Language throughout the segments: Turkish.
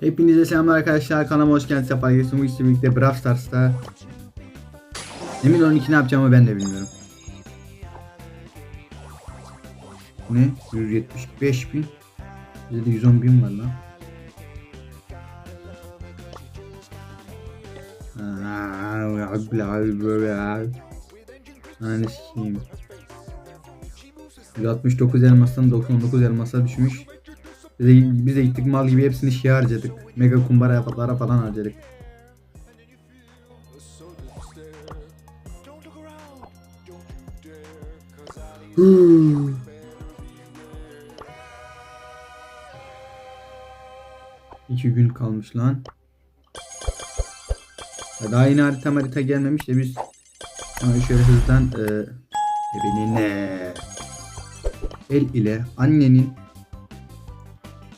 Hepinize selamlar arkadaşlar. Kanalıma hoş geldiniz. Sefa gelsin. Bu işte birlikte Brawl Stars'ta Emin 12 ne yapacağımı ben de bilmiyorum. Ne? 175 bin. Bizde de 110 bin var lan. Sikeyim. 169 elmastan 99 elmasa düşmüş. Biz de, biz de gittik mal gibi hepsini şey harcadık. Mega kumbara yapılara falan harcadık. İki gün kalmış lan. Daha yeni harita harita gelmemiş de biz Hemen şöyle hızdan e, ebenine el ile annenin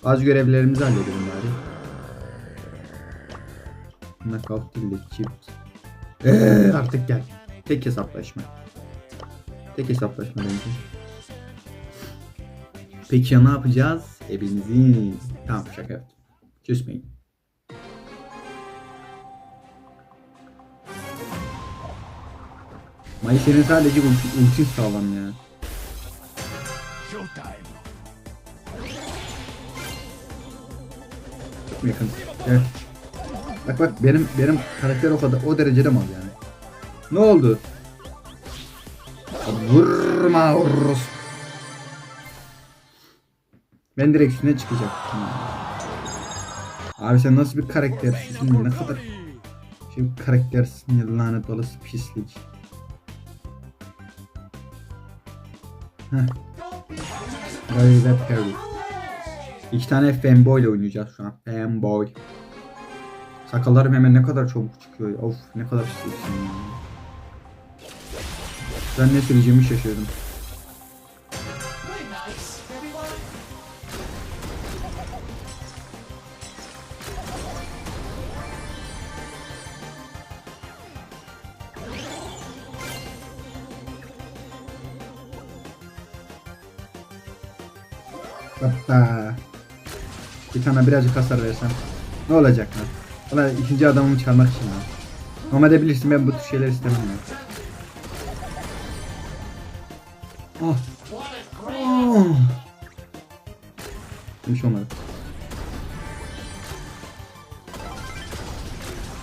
bazı görevlerimizi halledelim bari. Knockout ile çift. Eee artık gel. Tek hesaplaşma. Tek hesaplaşma bence. Peki ya ne yapacağız? Hepinizi. Tamam şaka yaptım. Küsmeyin. Mayıs'ın sadece ulti, sağlam ya. Yakın? Evet. Bak bak benim benim karakter o kadar o derecede mal yani. Ne oldu? Vurma vururuz. Ben direkt üstüne çıkacağım. Abi sen nasıl bir karaktersin? Ne kadar şey karaktersin ya lanet olası pislik. Heh. Böyle Perry. İki tane fanboy ile oynayacağız şu an. Fanboy. Sakallarım hemen ne kadar çabuk çıkıyor. Of ne kadar pisliksin ya. Ben ne söyleyeceğimi şaşırdım. Hatta bir tane birazcık hasar versem ne olacak lan? Valla ikinci adamımı çıkarmak için ya. Normalde bilirsin ben bu tür şeyler istemem ya. Oh. Oh. Bir şey.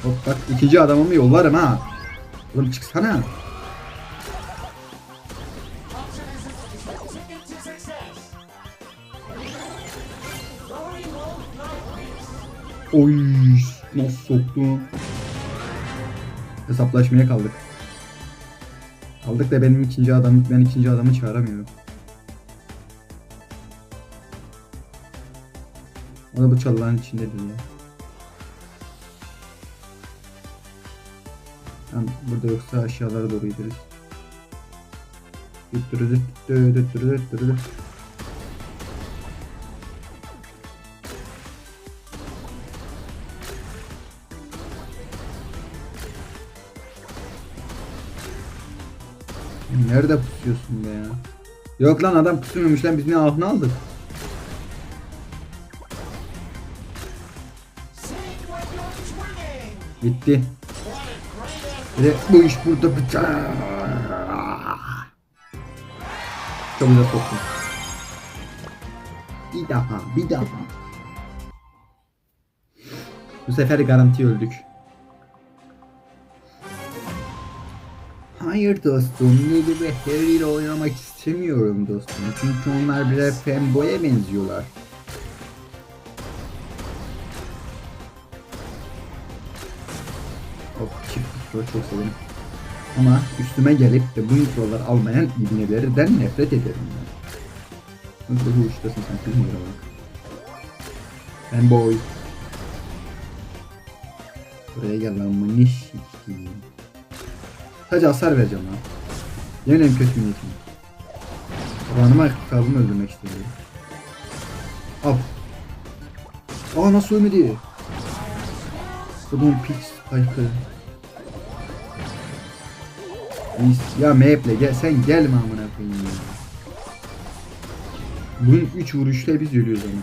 Hop bak ikinci adamımı yollarım ha. Oğlum çıksana. Oy nasıl soktu. Hesaplaşmaya kaldık. Kaldık da benim ikinci adam ben ikinci adamı çağıramıyorum. O da bu çalıların içindedir ya. Tamam burada yoksa aşağılara doğru gideriz. Düttürü düttürü düttürü düttürü. Nerede pusuyorsun be ya? Yok lan adam pusuyormuş lan biz ne ahını aldık. Bitti. De bu iş burada biter. Çok güzel soktum. Bir daha, bir daha. Bu sefer garanti öldük. Hayır dostum, Lily ve Harry ile oynamak istemiyorum dostum. Çünkü onlar birer fanboy'a benziyorlar. Of çift çok severim. Ama üstüme gelip de bu introlar almayan ibnelerden nefret ederim ben. Nasıl bu uçtasın sen kızım bak. Fanboy. Buraya gel lan sikiyim. Sadece hasar vereceğim lan. Yemin en kötü niyetim. Babanıma kalbimi öldürmek istiyorum. Al. Aa nasıl ölmedi? Bunun pix spike'ı. Ya Maple gel sen gelme amına koyayım ya. Bunun 3 vuruşla biz ölüyoruz ama.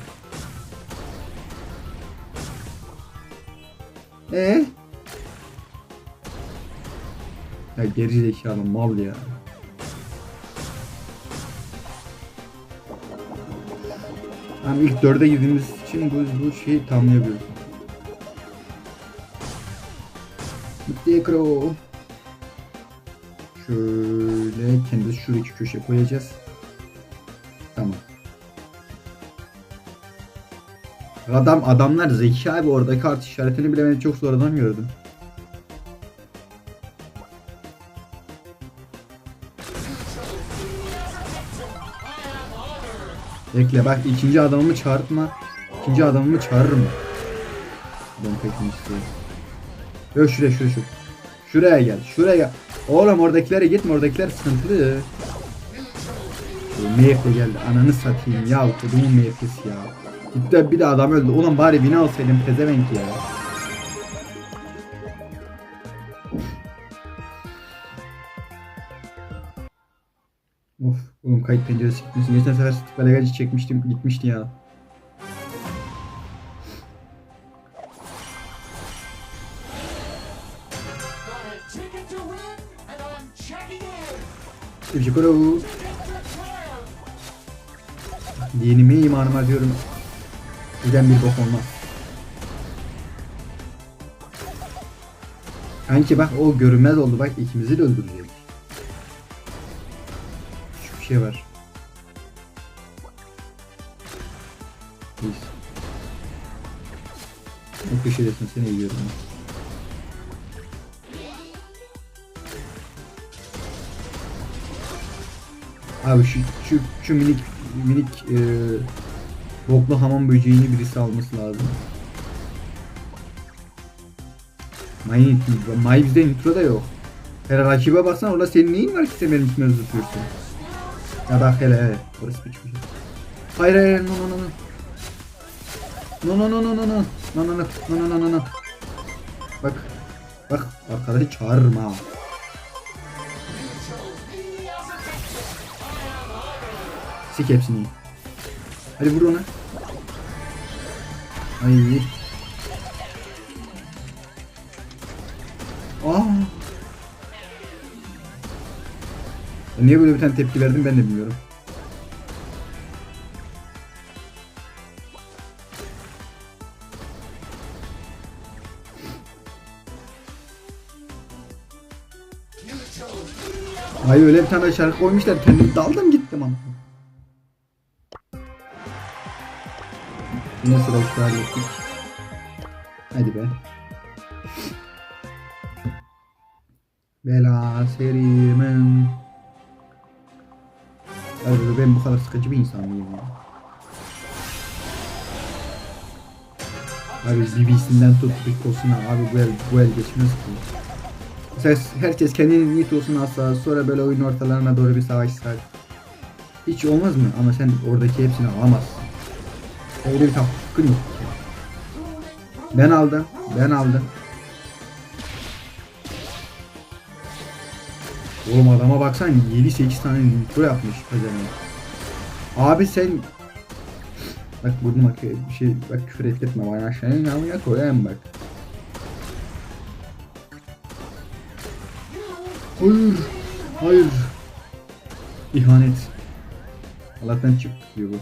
Ee? Ya geri zekalı mal ya. Hem ilk dörde girdiğimiz için bu, bu şeyi tamamlayabiliyoruz. Bitti Crow. Şöyle kendisi şuradaki köşe koyacağız. Tamam. Adam adamlar zeki abi oradaki kart işaretini bile ben çok sonradan gördüm. Bekle bak ikinci adamımı çağırtma. İkinci adamımı çağırırım. Ben pek istiyorum. Yok şuraya şuraya şuraya. Şuraya gel. Şuraya gel. Oğlum oradakilere gitme oradakiler sıkıntılı. MF geldi. Ananı satayım ya. Kodumun MF'si ya. Gitti bir de adam öldü. Ulan bari bina alsaydım pezevenk ya. Of oğlum kayıt penceresi gitmesin. Geçen sefer Steve Balagacı çekmiştim gitmişti ya. Got a ticket to win, and I'm checking in. Steve Jibaro. Ticket to triumph. Dinime imanıma diyorum. Giden bir bok olmaz. Kanki bak o görünmez oldu bak ikimizi de öldürecek. Şey var. Neyse. O köşedesin seni yiyorum. Abi şu şu, şu minik minik e, boklu hamam böceğini birisi alması lazım. May, May bizde nitro da yok. Hele rakibe baksana orada senin neyin var ki sen benim üstüme zıplıyorsun. Ya bak hele hele. Orası bir şey. Hayır hayır no no no no. No no no no no no. No no no no no no no. Bak. Bak arkadaşı çağırırım ha. Sik hepsini. Hadi vur ona. Ay. Aa. Niye böyle bir tane tepki verdim ben de bilmiyorum. Ay öyle bir tane şarkı koymuşlar kendim daldım gittim ama. Yine sıra hallettik. Hadi be. Bela serimin. Abi ben bu kadar sıkıcı bir insan mıyım ya? Abi BB'sinden tut Rico'suna abi bu el, bu el geçmez ki. Mesela herkes kendini Nito'sunu alsa sonra böyle oyun ortalarına doğru bir savaşsak. Hiç olmaz mı? Ama sen oradaki hepsini alamazsın. Öyle bir hakkın yok. Ben aldım. Ben aldım. Oğlum adama baksan 7-8 tane nitro yapmış pezevenk. Abi sen Bak burnuma kı- bir şey bak küfür ettirtme bana senin namına koyayım bak. Hayır. Hayır. İhanet. Allah'tan çıktı diyor bu.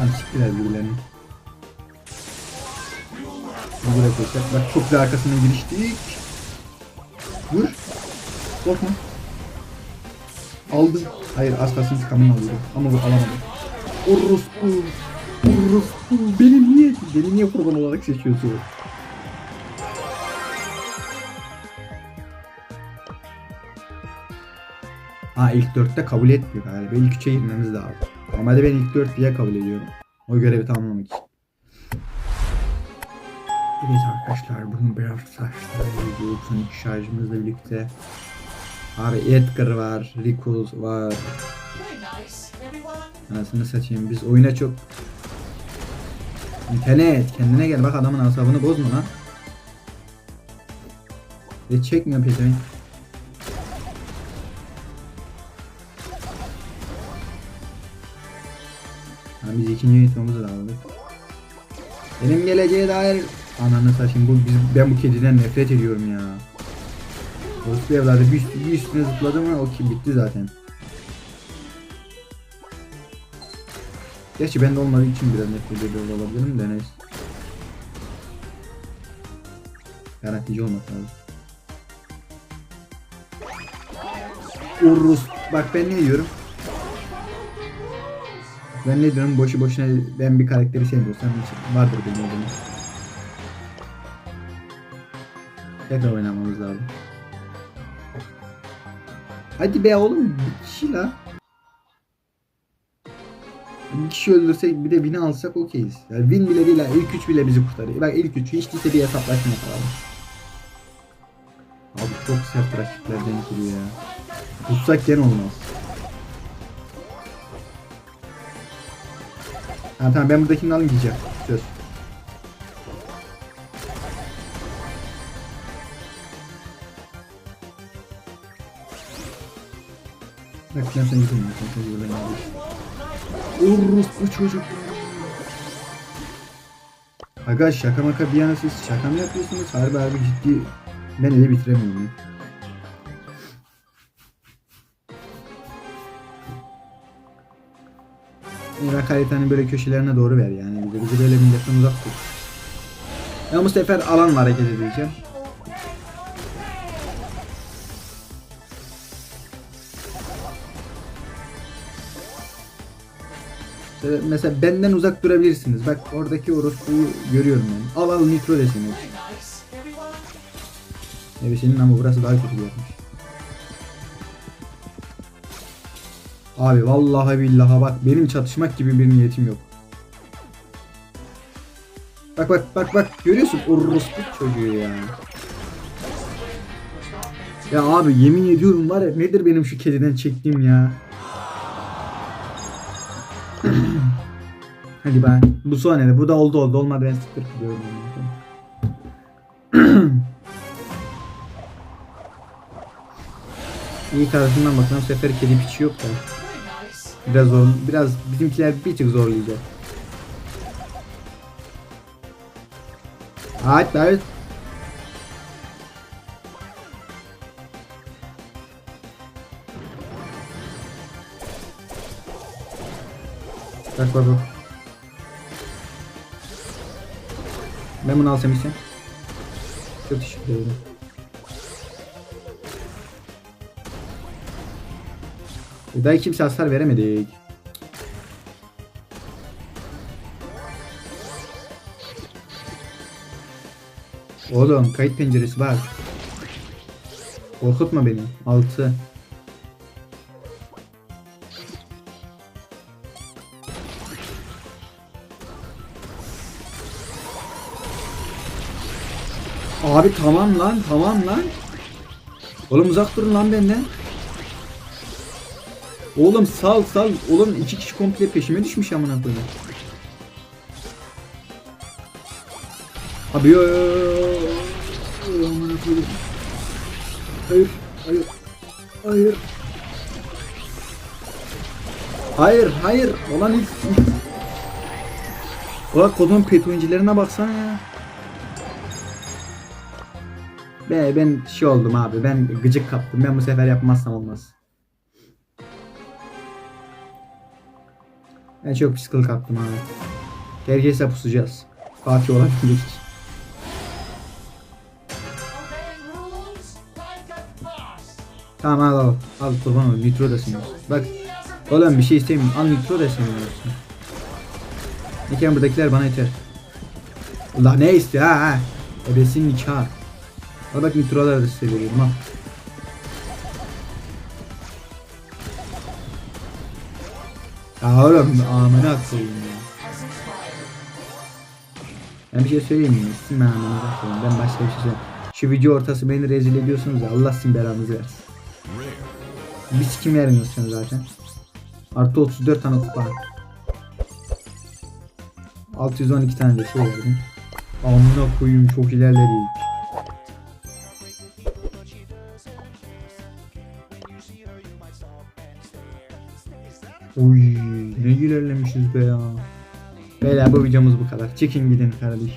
Lan siktiler birbirlerini. Buraya koyacak. Bak çok güzel arkasından giriştik. Vur. Korkma. Aldım. Hayır az kalsın çıkamını alıyordum. Ama bu alamadım. Orospu. Orospu. Beni niye, beni niye kurban olarak seçiyorsun? Ha ilk dörtte kabul etmiyor galiba. İlk üçe girmemiz lazım. Normalde ben ilk dört diye kabul ediyorum. O görevi tamamlamak için. Evet arkadaşlar bugün biraz saçlarıydı. 92 şarjımızla birlikte. Abi Edgar var, Rikus var. Anasını satayım. Biz oyuna çok... İnternet kendine gel bak adamın asabını bozma lan. Ve çekmiyor pezevenk. Biz ikinci yönetmemizi de aldık. Benim geleceğe dair ananı saçayım bu biz, ben bu kediden nefret ediyorum ya. Orospu evladı bir, üst- bir üstüne zıpladı mı o ki bitti zaten. Gerçi bende olmadığı için biraz nefret ediyor olabilirim de neyse. Garantici olmak lazım. Urus. Bak ben ne diyorum? Ben ne diyorum boşu boşuna ben bir karakteri sevmiyorsam vardır benim odamda. Tekrar oynamamız lazım. Hadi be oğlum bir kişi la. Bir kişi öldürsek bir de win'i alsak okeyiz. Yani win bile değil ha ilk üç bile bizi kurtarıyor. Bak ilk üç hiç değilse bir hesaplaşma yapalım. Abi çok sert rakipler denk geliyor ya. Tutsak gene olmaz. Ha tamam ben buradakini alayım diyeceğim. Söz. Bak sen sen gidin. Sen sen gidin. Urus çocuk. Aga şaka maka bir yana siz şaka mı yapıyorsunuz? Harbi harbi ciddi. Ben ele bitiremiyorum. ya. Irak haritanın böyle köşelerine doğru ver yani. Bizi, bizi böyle milletten uzak tut. Ben bu sefer alanla hareket edeceğim. Mesela- Mesela benden uzak durabilirsiniz. Bak oradaki orospuyu görüyorum ben. Al al nitro everyone. Evet senin ama burası daha kötü yermiş. Abi vallahi billahi bak benim çatışmak gibi bir niyetim yok. Bak bak bak bak görüyorsun orospu çocuğu ya. Ya abi yemin ediyorum var ya nedir benim şu kediden çektiğim ya. Hadi ben bu son ne? Bu da oldu oldu olmadı ben siktir gidiyorum. İyi tarafından bakalım bu sefer kedi piçi yok da. Biraz zor, biraz bizimkiler bir tık zorlayacak. Hadi. Bak bak bak. Ben bunu alsam isem. Çok teşekkür ederim. Daha kimse hasar veremedik. Oğlum kayıt penceresi var. Korkutma beni. 6. Abi tamam lan tamam lan. Oğlum uzak durun lan benden. Oğlum sal sal. Oğlum iki kişi komple peşime düşmüş amına koyayım. Abi yo yo yo. Hayır hayır hayır. Hayır hayır. Olan ilk. ilk. Ulan kodun pet oyuncularına baksana ya. Be ben şey oldum abi ben gıcık kaptım ben bu sefer yapmazsam olmaz. Ben çok pis kıl kaptım abi. Gerekirse pusacağız. Fatih olabilir. Tamam al al. Al kurban ol. Nitro da. Bak. Oğlum bir şey istemiyorum. Al nitro da siniyorsun. Niken buradakiler bana yeter. Allah ne istiyor ha ha. Ebesin nikah. Bak nitroları da size veriyorum al. Ya oğlum amına koyayım ya. Ben bir şey söyleyeyim mi? Sizin ben amına koyayım. Ben başka bir şey söyleyeyim. Şu video ortası beni rezil ediyorsunuz ya. Allah sizin belanızı versin. Bir sikim vermiyorsun zaten. Artı 34 tane kupa. 612 tane de şey verdim. Amına koyayım çok ilerledik. Oy ne ilerlemişiz be ya. Beyler bu videomuz bu kadar. Çıkın gidin kardeş.